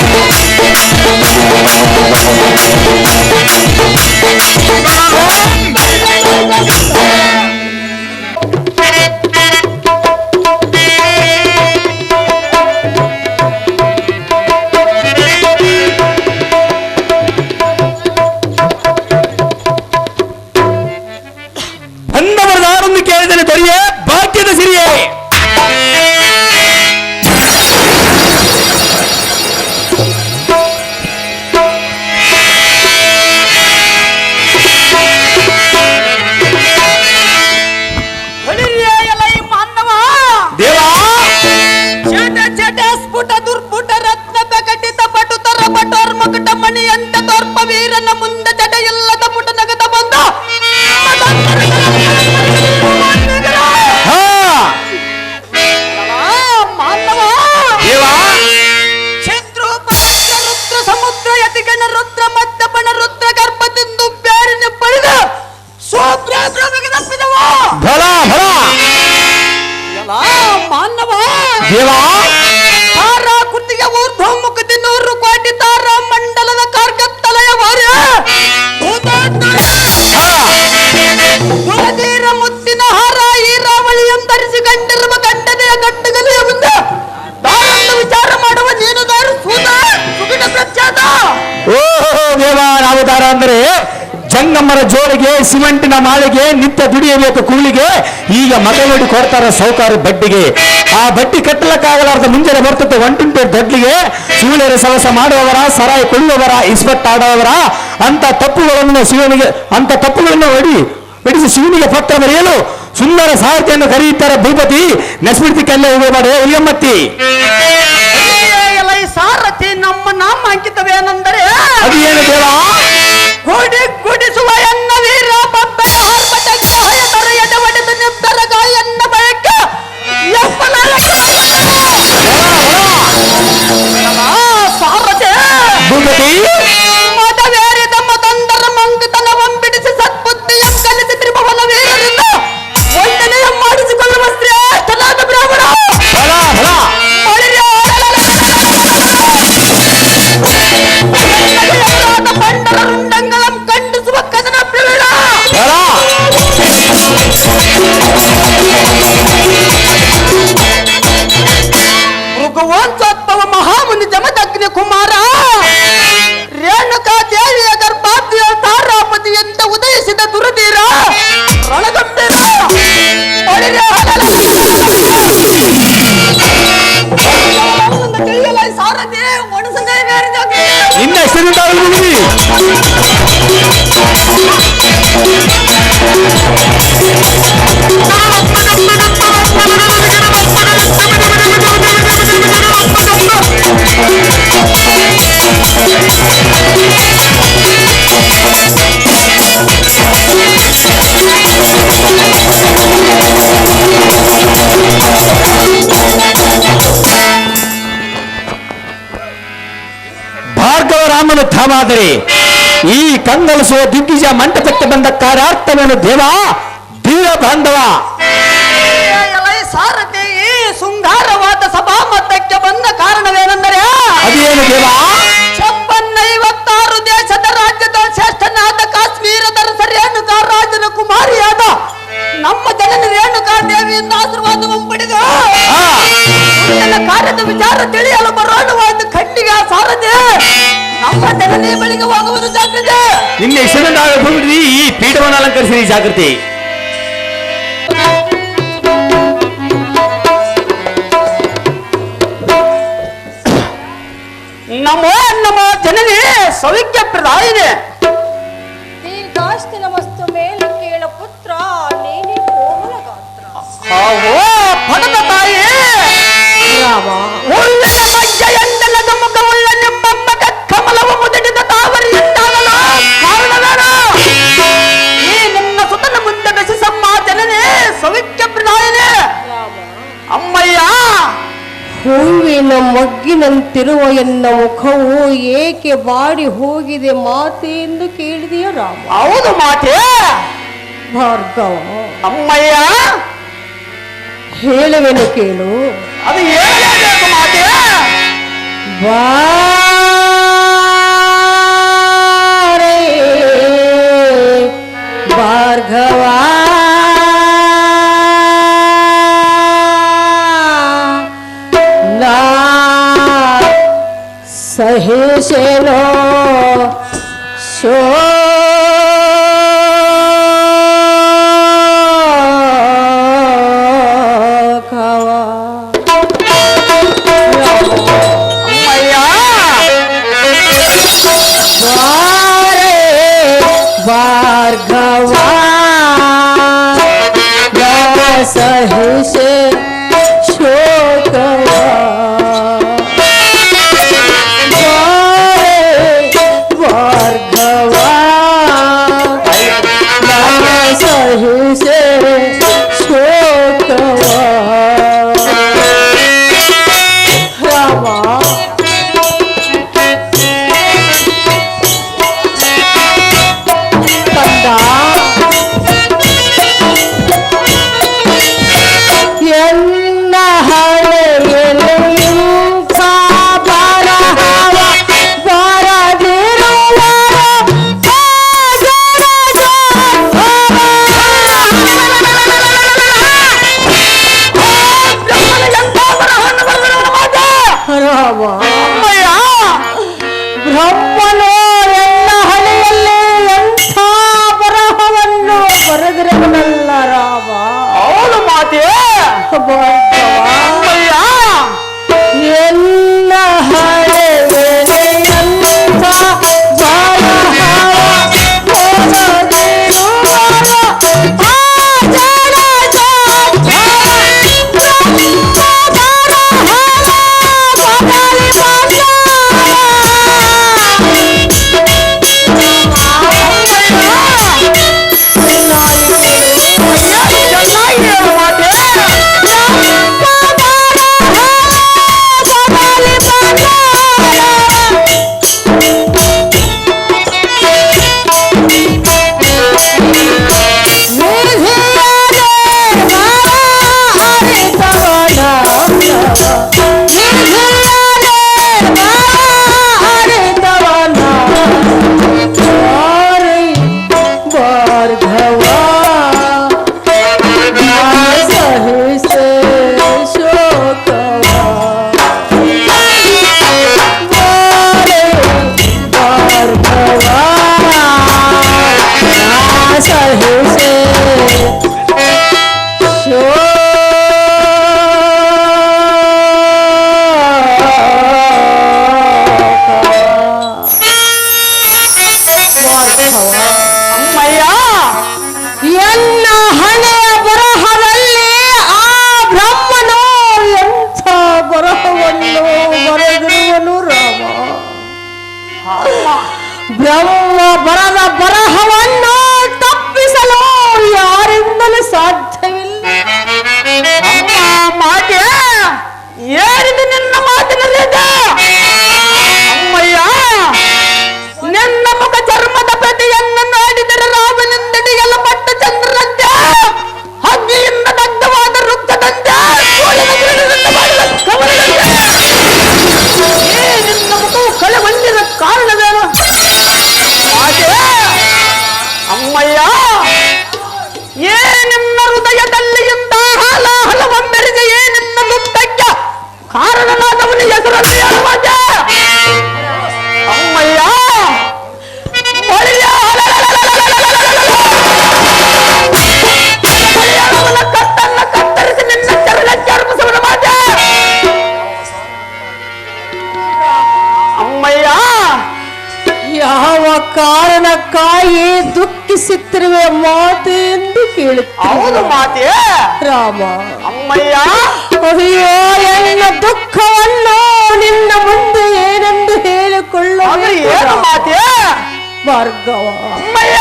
Vamos! ಫಲ ಎಲ್ಲ. ಮಾನವ. ದೇವಾ. ತಾರ ನೂರು ಕೋಟಿ ತಾರ ಮಂಡಲದ ಕಾರ್ಗತ್ತಲಯ ವಾರ್ಯ ಹಾ ಧೀರ ಮುತ್ತಿನ ಹಾರ ಈರಾವಳಿಯನ್ನು ಧರಿಸಿ ಗಂಡಿರುವ ಗಂಡನೆಯ ಗಂಡಗಲಿಯ ಮುಂದೆ. ವಿಚಾರ ಮಾಡುವ ನೀನು ದಾರು ಸೂತ ಸುಗಿಡ ಪ್ರಖ್ಯಾತ ಓಹೋ ದೇವಾ ನಾವು ದಾರ ಅಂದರೆ ಜಂಗಮ್ಮರ ಜೋಳಿಗೆ ಸಿಮೆಂಟಿನ ಮಾಳಿಗೆ ನಿತ್ಯ ದುಡಿಯಬೇಕು ಕೂಲಿಗೆ. ಈಗ ಮತ ನೋಡಿ ಕೊಡ್ತಾರ ಸೌಕಾರ ಬಡ್ಡಿಗೆ. ಆ ಬಡ್ಡಿ ಕಟ್ಟಲಕ್ಕಾಗಲಾರ್ದ ಮುಂಜಾನೆ ಬರ್ತದೆ ಒಂಟುಂಟು ದಡ್ಲಿಗೆ ಶಿವಳಿಯರ ಸಲಸ ಮಾಡುವವರ, ಸರಾಯಿ ಕೊಳ್ಳುವವರ, ಇಸ್ಪಟ್ ಆಡುವವರ ಅಂತ ತಪ್ಪುಗಳನ್ನು ಶಿವನಿಗೆ ಅಂತ ತಪ್ಪುಗಳನ್ನು ಹೊಡಿ ಬಿಡಿಸಿ ಶಿವನಿಗೆ ಪತ್ರ ಬರೆಯಲು ಸುಂದರ ಸಾಹಿತ್ಯವನ್ನು ಕರೆಯುತ್ತಾರೆ ಭೂಪತಿ. ನೆಸ್ಬಿಡ್ತಿ ಕಲ್ಲೆ ಹೋಗಬಾರೆ ಉಲಿಯಮ್ಮತ್ತಿ ಸಾರಥಿ ನಮ್ಮ ನಾಮ ಅಂಕಿತವೇನೆಂದರೆ ಅದು ಏನು ದೇವಾ ಗುಡಿ ಗುಡಿಸುವ ಎನ್ನ ವೀರ ಬಬ್ಬೆಯ ಹರ್ಬಟಕ್ಕೆ ಹಯತರ ಎಡವಡೆದು ನಿಬ್ಬರ ಗಾಯನ್ನ ಭೂಪತಿ! ಮದವೇರಿದ ರಾಮನ ಧಾಮಾದರೆ. ಈ ಕಂಗಲಿಸುವ ದಿಗ್ವಿಜಯ ಮಂಟಪಕ್ಕೆ ಬಂದ ಕಾರ್ಯಾರ್ಥವೇನು ದೇವ? ದೀರ ಬಾಂಧವ. ಸಾರಥಿ ಈ ಶೃಂಗಾರವಾದ ಸಭಾ ಮತಕ್ಕೆ ಬಂದ ಕಾರಣವೇನೆಂದರೆ ಅದೇನು ದೇವ? ಛಪ್ಪನ್ನೈವತ್ತಾರು ದೇಶದ ರಾಜ್ಯದ ಶ್ರೇಷ್ಠನಾದ ಕಾಶ್ಮೀರದ ಸರಿಯನ್ನು ರಾಜನ ಕುಮಾರಿಯಾದ ನಮ್ಮ ಜನನಿ ರೇಣುಕಾ ದೇವಿಯಿಂದ ಆಶೀರ್ವಾದವನ್ನು ಪಡೆದು ಆ, ಮುಂದಿನ ಕಾರ್ಯದ ವಿಚಾರ ತಿಳಿಯಲು ಬರೋಣವಾದ ಖಂಡಿಗೆ ಸಾರದೆ ನಮ್ಮ ಜನನಿ ಬಳಿಗೆ ಹೋಗುವುದು ಜಾಗ್ರತೆ ನಿನ್ನ ಹೆಸರಿನಿಂದ ಭೂಪತಿ ಈ ಪೀಠವನ್ನು ಅಲಂಕರಿಸಿರಿ ಜಾಗೃತಿ ನಮೋ ನಮೋ ಜನನಿ ಸೌಖ್ಯ ಪ್ರದಾಯಿನಿ ಪಡೆದ ತಾಯಿ. ರಾಮ. ಒಳ್ಳೆ ಮಜ್ಜಯ ಎಂದಲ್ಲದ ಮುಖವುಳ್ಳ ನಿಮ್ಮಮ್ಮಗ ಕಮಲವು ಮುದಡಿದ ತಾವರಿಯುಂಟಾಗಲು ಕಾರಣವೇನು? ಈ ನಿನ್ನ ಸುತನ ಮುಂದೆ ನಶಿಸಮ್ಮ ಜನನೇ ಸವಿತ್ಯ ಪ್ರಧಾಯನೇ ಅಮ್ಮಯ್ಯ. ಹೂವಿನ ಮಗ್ಗಿನಂತಿರುವ ಎನ್ನ ಮುಖವು ಏಕೆ ಬಾಡಿ ಹೋಗಿದೆ ಮಾತೆ ಎಂದು ಕೇಳಿದೆಯ ರಾಮ? ಹೌದು ಮಾತೆ. ಭಾರ್ಗವ. ಅಮ್ಮಯ್ಯ. ಹೇಳುವೆನು ಕೇಳು ಅದು ಹೇಳಬೇಕು ಮಾತೆ ಬಾರೆ ಭಾರ್ಗವಾ ನಾ ಸಹಿಸೆನೋ ಯಾವ ಬ್ರಹ್ಮನು ಎಲ್ಲ ಹಳೆಯಲ್ಲಿ ಎಂಥ ಬರಹವನ್ನು ಬರೆದಿರವನಲ್ಲ ರಾಮ? ಅವನು ಮಾತೆ? ಬ್ರಹ್ಮ ಬರದ ಬರಹವನ್ನು ತಪ್ಪಿಸಲು ಯಾರಿಂದಲೂ ಸಾಧ್ಯವಿಲ್ಲ. ಏರಿದ ನಿನ್ನ ಅವನ ಮಾತೆ? ರಾಮ. ಅಮ್ಮಯ್ಯ? ಅಯ್ಯೋ ಎಲ್ಲ ದುಃಖವನ್ನು ನಿನ್ನ ಮುಂದೆ ಏನೆಂದು ಏನು ಮಾತೆ? ಭಾರ್ಗವ ಅಮ್ಮಯ್ಯ!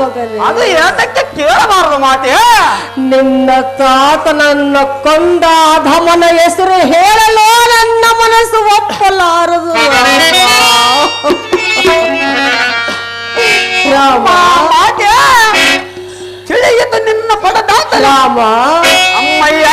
ಮಗನೇ ಅದು ಏತಕ್ಕೆ ಕೇಳಬಾರದು ಮಾತೆ. ನಿನ್ನ ತಾತನನ್ನ ಕೊಂದ ಅಧಮನ ಹೆಸರು ಹೇಳಲು ನನ್ನ ಮನಸ್ಸು ಒಪ್ಪಲಾರದು. ರಾಮ. ಮಾತೆ ತಿಳಿಯಿತು ನಿನ್ನ ಪಡದಾತ ರಾಮ. ಅಮ್ಮಯ್ಯ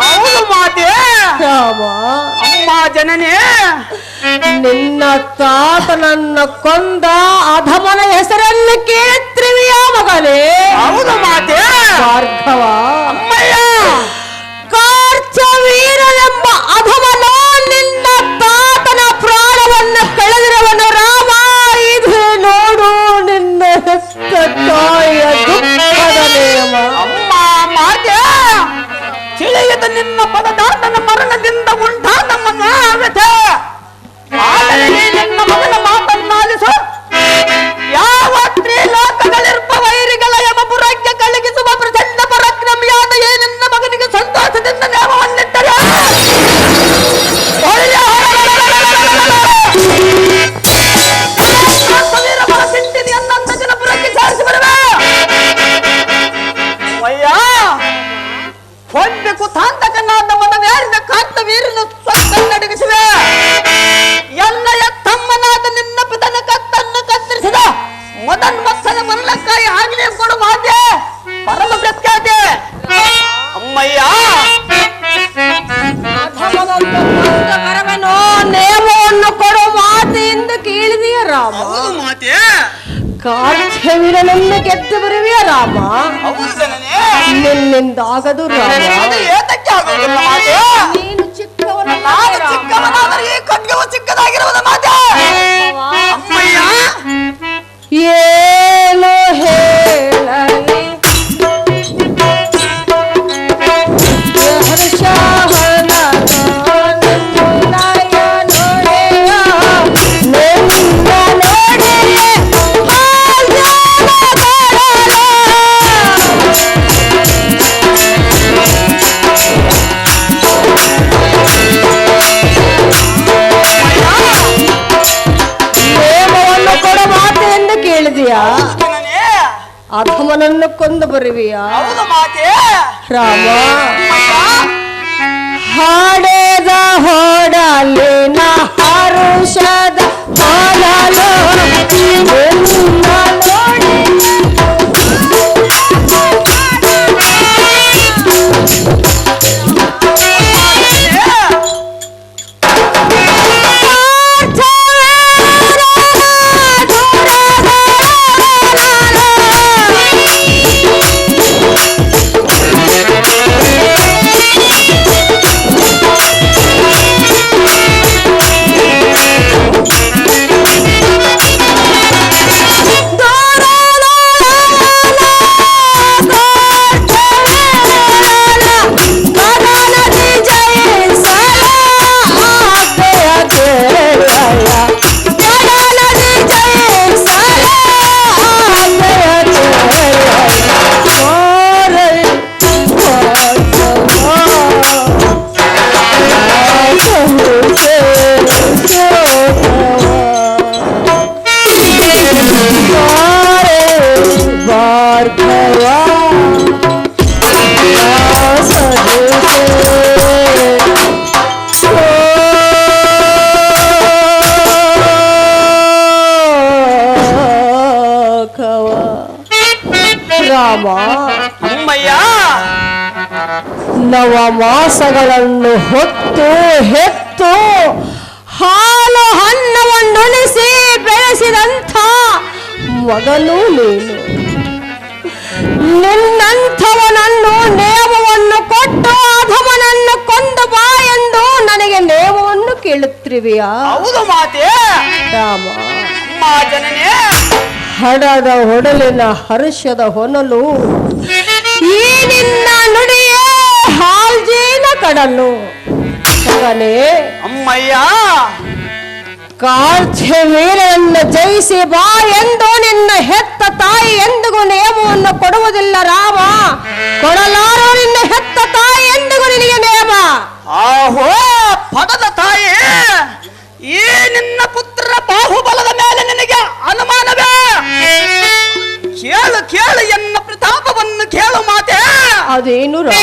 ಹೌದು ಮಾತೆ. ರಾಮ ಅಮ್ಮ ಜನನೇ. ನಿನ್ನ ತಾತನನ್ನ ಕೊಂದ ಅಧಮನ ಹೆಸರನ್ನು ಕೇಳುತ್ತಿರುವಿಯ ಮಗನೇ ತಿಳಿಯದ ನಿನ್ನ ಮರಣದಿಂದ ಉಂಟಾದ ಮನಾಗತೆ ಆದರೆ ನಿನ್ನ ಮಗನ ಮಾತನ್ನಾಲಿಸು. ಯಾವ ತ್ರಿಲೋಕಗಳಿರ್ಪ ವೈರಿಗಳ ಯಮಪುರಕ್ಕೆ ಕಳಗಿಸುವ ಪ್ರಚಂಡ ಪರಾಕ್ರಮಿಯಾದ ನಿನ್ನ ಮಗನಿಗೆ ಸಂತೋಷದಿಂದ ನೇಮವನ್ನಿಟ್ಟರೆ ಮದನ್ ಮಕ್ಕಳ ಮರಳಕ್ಕಾಯಿ ಆಗ್ಲೇ ಕೊಡು ಮಾತೆ. ಪರಮ ಪ್ರಖ್ಯಾತೆ. ಅಮ್ಮಯ್ಯ. ಕರವನು ನೇಮವನ್ನು ಕೊಡು ಮಾತೆಯಿಂದ ಕೇಳಿದೆಯ ರಾಮ. ಮಾತೆ. ಕಾರ್ಚವೀರನನ್ನು ಗೆದ್ದು ಬರುವೆಯ ರಾಮ? ನಿನ್ನಿಂದಾಗದು ರಾಮ. ನೀನು ಚಿಕ್ಕವನ ಚಿಕ್ಕವನಾದರೆ ಈ ಖಡ್ಗವು ಚಿಕ್ಕದಾಗಿರುವುದು ಅಧಮನನ್ನು ಕೊಂದು ನವ ಮಾಸಗಳನ್ನು ಹೊತ್ತು ಹೆತ್ತು ಹಾಲು ಹಣ್ಣವನ್ನುಣಿಸಿ ಬೆಳೆಸಿದಂಥ ಮಗನು ನೀನು. ನಿನ್ನಂಥವನನ್ನು ನೇಮವನ್ನು ಕೊಟ್ಟು ಅಧಮನನ್ನು ಕೊಂದು ಬಾ ಎಂದು ನನಗೆ ನೇಮವನ್ನು ಕೇಳುತ್ತಿರುವೆಯಾ? ಹೌದು ಮಾತೆ. ರಾಮ. ಹಡದ ಹೊಡಲಿನ ಹರ್ಷದ ಹೊನಲು ಈ ನಿನ್ನ ಹಾಲ್ಜೇನ ಕಡಲು ಮಗನೇ ಅಮ್ಮಯ್ಯ. ಕಾರ್ಯ ವೀರನನ್ನು ಜಯಿಸಿ ಬಾ ಎಂದು ನಿನ್ನ ಹೆತ್ತ ತಾಯಿ ಎಂದಿಗೂ ನೇಮವನ್ನು ಕೊಡುವುದಿಲ್ಲ ರಾಮ. ಕೊಡಲಾರೋ ನಿನ್ನ ಹೆತ್ತ ತಾಯಿ ಎಂದಿಗೂ ನಿನಗೆ ನೇಮ. ಆಹೋ ಪದದ ತಾಯಿ ಈ ನಿನ್ನ ಪುತ್ರ ಬಾಹುಬಲದ ಮೇಲೆ ನಿನಗೆ ಅನುಮಾನವೇ? ಕೇಳು ಕೇಳು ಎನ್ನ ಪ್ರತಾಪವನ್ನು ಕೇಳು ಮಾತೆ. ಅದೇನು ರಾಮ?